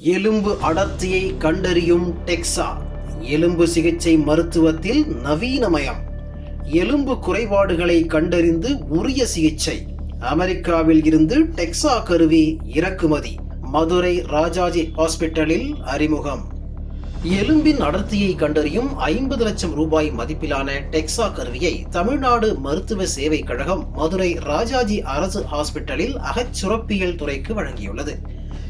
எலும்பு அடர்த்தியை கண்டறியும் டெக்ஸா எலும்பு சிகிச்சை மருத்துவத்தில் நவீனமயம். எலும்பு குறைபாடுகளை கண்டறிந்து உரிய சிகிச்சை. அமெரிக்காவில் இருந்து டெக்ஸா கருவி இறக்குமதி. மதுரை ராஜாஜி ஹாஸ்பிட்டலில் அறிமுகம். எலும்பின் அடர்த்தியை கண்டறியும் ஐம்பது லட்சம் ரூபாய் மதிப்பிலான டெக்ஸா கருவியை தமிழ்நாடு மருத்துவ சேவை கழகம் மதுரை ராஜாஜி அரசு ஹாஸ்பிட்டலில் அகச்சுரப்பியல் துறைக்கு வழங்கியுள்ளது.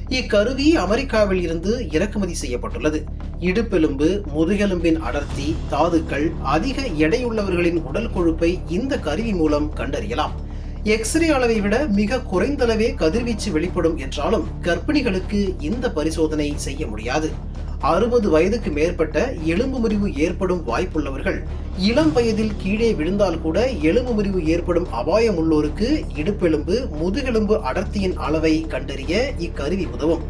இக்கருவி அமெரிக்காவில் இருந்து இறக்குமதி செய்யப்பட்டுள்ளது. இடுப்பெலும்பு முதுகெலும்பின் அடர்த்தி தாதுக்கள் அதிக எடையுள்ளவர்களின் உடல் கொழுப்பை இந்த கருவி மூலம் கண்டறியலாம். எக்ஸ்ரே அளவை விட மிக குறைந்தளவே கதிர்வீச்சு வெளிப்படும் என்றாலும் கர்ப்பிணிகளுக்கு இந்த பரிசோதனை செய்ய முடியாது. அறுபது வயதுக்கு மேற்பட்ட எலும்பு முறிவு ஏற்படும் வாய்ப்புள்ளவர்கள் இளம் வயதில் கீழே விழுந்தால் கூட எலும்பு முறிவு ஏற்படும் அபாயம் உள்ளோருக்கு இடுப்பெலும்பு முதுகெலும்பு அடர்த்தியின் அளவை கண்டறிய இக்கருவி உதவும்.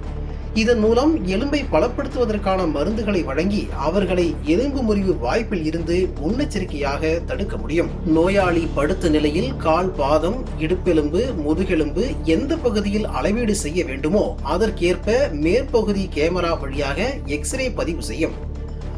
இதன் மூலம் எலும்பை பலப்படுத்துவதற்கான மருந்துகளை வழங்கி அவர்களை எலும்பு முறிவு வாய்ப்பில் இருந்து முன்னெச்சரிக்கையாக தடுக்க முடியும். நோயாளி படுத்த நிலையில் கால் பாதம் இடுப்பெலும்பு முதுகெலும்பு எந்த பகுதியில் அளவீடு செய்ய வேண்டுமோ அதற்கேற்ப மேற்பகுதி கேமரா வழியாக எக்ஸ்ரே பதிவு செய்யும்.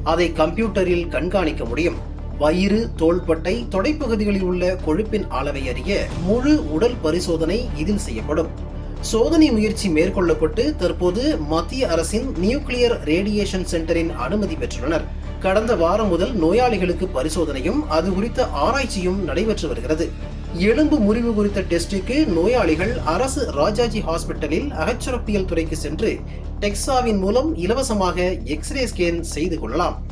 அதை கம்ப்யூட்டரில் கண்காணிக்க முடியும். வயிறு தோள்பட்டை தொடைப்பகுதிகளில் உள்ள கொழுப்பின் அளவை அறிய முழு உடல் பரிசோதனை இதில் செய்யப்படும். சோதனை முயற்சி மேற்கொள்ளப்பட்டு தற்போது மத்திய அரசின் நியூக்ளியர் ரேடியேஷன் சென்டரின் அனுமதி பெற்றுள்ளனர். கடந்த வாரம் முதல் நோயாளிகளுக்கு பரிசோதனையும் அது குறித்த ஆராய்ச்சியும் நடைபெற்று வருகிறது. எலும்பு முறிவு குறித்த டெஸ்டுக்கு நோயாளிகள் அரசு ராஜாஜி ஹாஸ்பிட்டலில் அகச்சுரப்பியல் துறைக்கு சென்று டெக்ஸாவின் மூலம் இலவசமாக எக்ஸ்ரே ஸ்கேன் செய்து கொள்ளலாம்.